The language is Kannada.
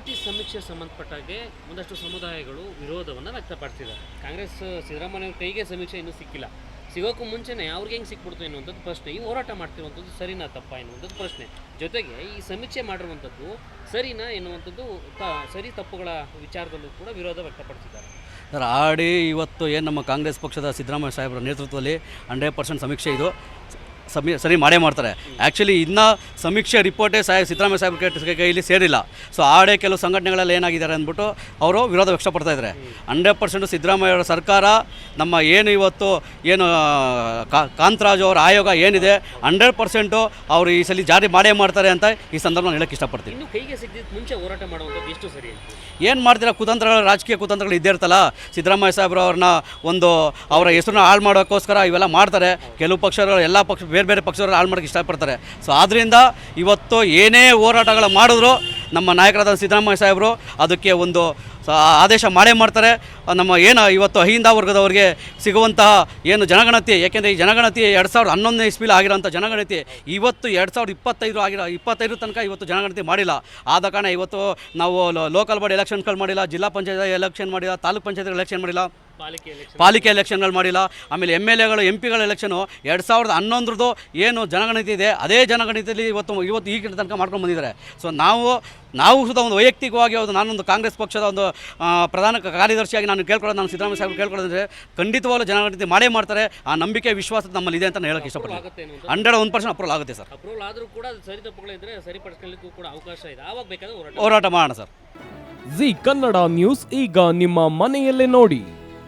ಜಾತಿ ಸಮೀಕ್ಷೆ ಸಂಬಂಧಪಟ್ಟಾಗೆ ಒಂದಷ್ಟು ಸಮುದಾಯಗಳು ವಿರೋಧವನ್ನು ವ್ಯಕ್ತಪಡಿಸಿದ್ದಾರೆ. ಕಾಂಗ್ರೆಸ್, ಸಿದ್ದರಾಮಯ್ಯ ಕೈಗೆ ಸಮೀಕ್ಷೆ ಇನ್ನೂ ಸಿಕ್ಕಿಲ್ಲ. ಸಿಗೋಕ್ಕೂ ಮುಂಚೆನೇ ಅವ್ರಿಗೆ ಹೆಂಗೆ ಸಿಕ್ಬಿಡ್ತು ಎನ್ನುವಂಥದ್ದು ಪ್ರಶ್ನೆ. ಈ ಹೋರಾಟ ಮಾಡ್ತಿರುವಂಥದ್ದು ಸರಿನಾ ತಪ್ಪ ಎನ್ನುವಂಥದ್ದು ಪ್ರಶ್ನೆ. ಜೊತೆಗೆ ಈ ಸಮೀಕ್ಷೆ ಮಾಡಿರುವಂಥದ್ದು ಸರಿನಾ ಎನ್ನುವಂಥದ್ದು ತ, ಸರಿ ತಪ್ಪುಗಳ ವಿಚಾರದಲ್ಲೂ ಕೂಡ ವಿರೋಧ ವ್ಯಕ್ತಪಡಿಸಿದ್ದಾರೆ. ಸರ್, ಆಡಿ ಇವತ್ತು ಏನು ನಮ್ಮ ಕಾಂಗ್ರೆಸ್ ಪಕ್ಷದ ಸಿದ್ದರಾಮಯ್ಯ ಸಾಹೇಬರ ನೇತೃತ್ವದಲ್ಲಿ ಹಂಡ್ರೆಡ್ ಪರ್ಸೆಂಟ್ ಸಮೀಕ್ಷೆ ಇದು. ಸಮಿ ಸರಿ ಮಾಡೇ ಮಾಡ್ತಾರೆ. ಆ್ಯಕ್ಚುಲಿ ಇನ್ನು ಸಮೀಕ್ಷೆ ರಿಪೋರ್ಟೇ ಸಾಹೇಬ್ ಸಿದ್ದರಾಮಯ್ಯ ಸಾಹೇಬ್ರ ಕೈಯಲ್ಲಿ ಸೇರಿಲ್ಲ. ಸೊ ಆಡೇ ಕೆಲವು ಸಂಘಟನೆಗಳಲ್ಲಿ ಏನಾಗಿದ್ದಾರೆ ಅಂದ್ಬಿಟ್ಟು ಅವರು ವಿರೋಧ ವ್ಯಕ್ತಪಡ್ತಾ ಇದ್ದಾರೆ. ಹಂಡ್ರೆಡ್ ಪರ್ಸೆಂಟ್ ಸಿದ್ದರಾಮಯ್ಯ ಅವರ ಸರ್ಕಾರ ನಮ್ಮ ಏನು ಇವತ್ತು ಏನು ಕಾ- ಕಾಂತರಾಜು ಅವರ ಆಯೋಗ ಏನಿದೆ ಹಂಡ್ರೆಡ್ ಪರ್ಸೆಂಟು ಅವರು ಈ ಸಲ ಜಾರಿ ಮಾಡೇ ಮಾಡ್ತಾರೆ ಅಂತ ಈ ಸಂದರ್ಭ ಹೇಳಕ್ಕೆ ಇಷ್ಟಪಡ್ತೀನಿ. ಇನ್ನು ಕೈಗೆ ಸಿಗದಿದ್ದ ಮುಂಚೆ ಹೋರಾಟ ಮಾಡುವಂಥದ್ದು ಎಷ್ಟು ಸರಿ ಏನು ಮಾಡ್ತೀರಾ? ಕುತಂತ್ರಗಳು ರಾಜಕೀಯ ಕುತಂತ್ರಗಳು ಇದ್ದೇ ಇರ್ತಲ್ಲ ಸಿದ್ದರಾಮಯ್ಯ ಸಾಹೇಬ್ರವ್ರನ್ನ ಒಂದು ಅವರ ಹೆಸರನ್ನ ಹಾಳು ಮಾಡೋಕ್ಕೋಸ್ಕರ ಇವೆಲ್ಲ ಮಾಡ್ತಾರೆ. ಕೆಲವು ಪಕ್ಷಗಳು ಎಲ್ಲ ಪಕ್ಷ ಬೇರೆ ಬೇರೆ ಪಕ್ಷದವರು ಹಾಳು ಮಾಡೋಕ್ಕೆ ಇಷ್ಟಪಡ್ತಾರೆ. ಸೊ ಆದ್ದರಿಂದ ಇವತ್ತು ಏನೇ ಹೋರಾಟಗಳು ಮಾಡಿದ್ರು ನಮ್ಮ ನಾಯಕರಾದ ಸಿದ್ದರಾಮಯ್ಯ ಸಾಹೇಬರು ಅದಕ್ಕೆ ಒಂದು ಆದೇಶ ಮಾಡೇ ಮಾಡ್ತಾರೆ. ನಮ್ಮ ಏನು ಇವತ್ತು ಅಹಿಂದ ವರ್ಗದವರಿಗೆ ಸಿಗುವಂತಹ ಏನು ಜನಗಣತಿ, ಏಕೆಂದರೆ ಈ ಜನಗಣತಿ ಎರಡು ಸಾವಿರದ ಹನ್ನೊಂದನೇ ಇಸ್ವಿಲಿ ಆಗಿರೋಂಥ ಜನಗಣತಿ ಇವತ್ತು ಎರಡು ಸಾವಿರದ ಇಪ್ಪತ್ತೈದು ಆಗಿರೋ ಇಪ್ಪತ್ತೈದು ತನಕ ಇವತ್ತು ಜನಗಣತಿ ಮಾಡಿಲ್ಲ. ಆದ ಕಾರಣ ಇವತ್ತು ನಾವು ಲೋಕಲ್ ಬಾಡಿ ಎಲೆಕ್ಷನ್ಗಳು ಮಾಡಿಲ್ಲ, ಜಿಲ್ಲಾ ಪಂಚಾಯತ್ ಎಲೆಕ್ಷನ್ ಮಾಡಿಲ್ಲ, ತಾಲೂಕು ಪಂಚಾಯತ್ ಎಲೆಕ್ಷನ್ ಮಾಡಿಲ್ಲ. ಪಾಲಿಕೆ ಎಲೆಕ್ಷನ್ ಪಾಲಿಕೆ ಎಲೆಕ್ಷನ್ಗಳು ಮಾಡಿಲ್ಲ. ಆಮೇಲೆ ಎಂ ಎಲ್ ಎಗಳು ಎಂ ಪಿಗಳ ಎಲೆಕ್ಷನು ಎರಡು ಸಾವಿರದ ಹನ್ನೊಂದರದ್ದು ಏನು ಜನಗಣತಿ ಇದೆ ಅದೇ ಜನಗಣತಿಯಲ್ಲಿ ಇವತ್ತು ಇವತ್ತು ಈ ತನಕ ಮಾಡ್ಕೊಂಡು ಬಂದಿದ್ದಾರೆ. ಸೊ ನಾವು ನಾವು ಸುತ್ತ ಒಂದು ವೈಯಕ್ತಿಕವಾಗಿ ಒಂದು ನಾನೊಂದು ಕಾಂಗ್ರೆಸ್ ಪಕ್ಷದ ಒಂದು ಪ್ರಧಾನ ಕಾರ್ಯದರ್ಶಿಯಾಗಿ ನಾನು ಕೇಳ್ಕೊಳ್ಳೋದು ನಾನು ಸಿದ್ದರಾಮಯ್ಯ ಸಾಹೇಬ್ ಕೇಳ್ಕೊಳ್ಳೋದಂದ್ರೆ ಖಂಡಿತವಾಗಲೂ ಜನಗಣತಿ ಮಾಡೇ ಮಾಡ್ತಾರೆ. ಆ ನಂಬಿಕೆ ವಿಶ್ವಾಸ ನಮ್ಮಲ್ಲಿ ಇದೆ ಅಂತ ನಾನು ಹೇಳಕ್ಕೆ ಇಷ್ಟಪಡ್ತೀನಿ ಹಂಡ್ರೆಡ್ ಒನ್ ಪರ್ಸೆಂಟ್ ಅಪ್ರೂವಲ್ ಆಗುತ್ತೆ ಸರ್. ಅಪ್ರೂವಲ್ ಆದರೂ ಕೂಡ ಸರಿ ತಪ್ಪುಗಳಿದ್ರೆ ಸರಿಪಡಿಸ್ಕೊಳ್ಳಿಕ್ಕೂ ಕೂಡ ಅವಕಾಶ ಇದೆ. ಆವಾಗ ಬೇಕಾದ್ರೆ ಹೋರಾಟ. ಹೋರಾಟ ಮಾಡೋಣ ಸರ್. ಜಿ ಕನ್ನಡ ನ್ಯೂಸ್ ಈಗ ನಿಮ್ಮ ಮನೆಯಲ್ಲೇ ನೋಡಿ.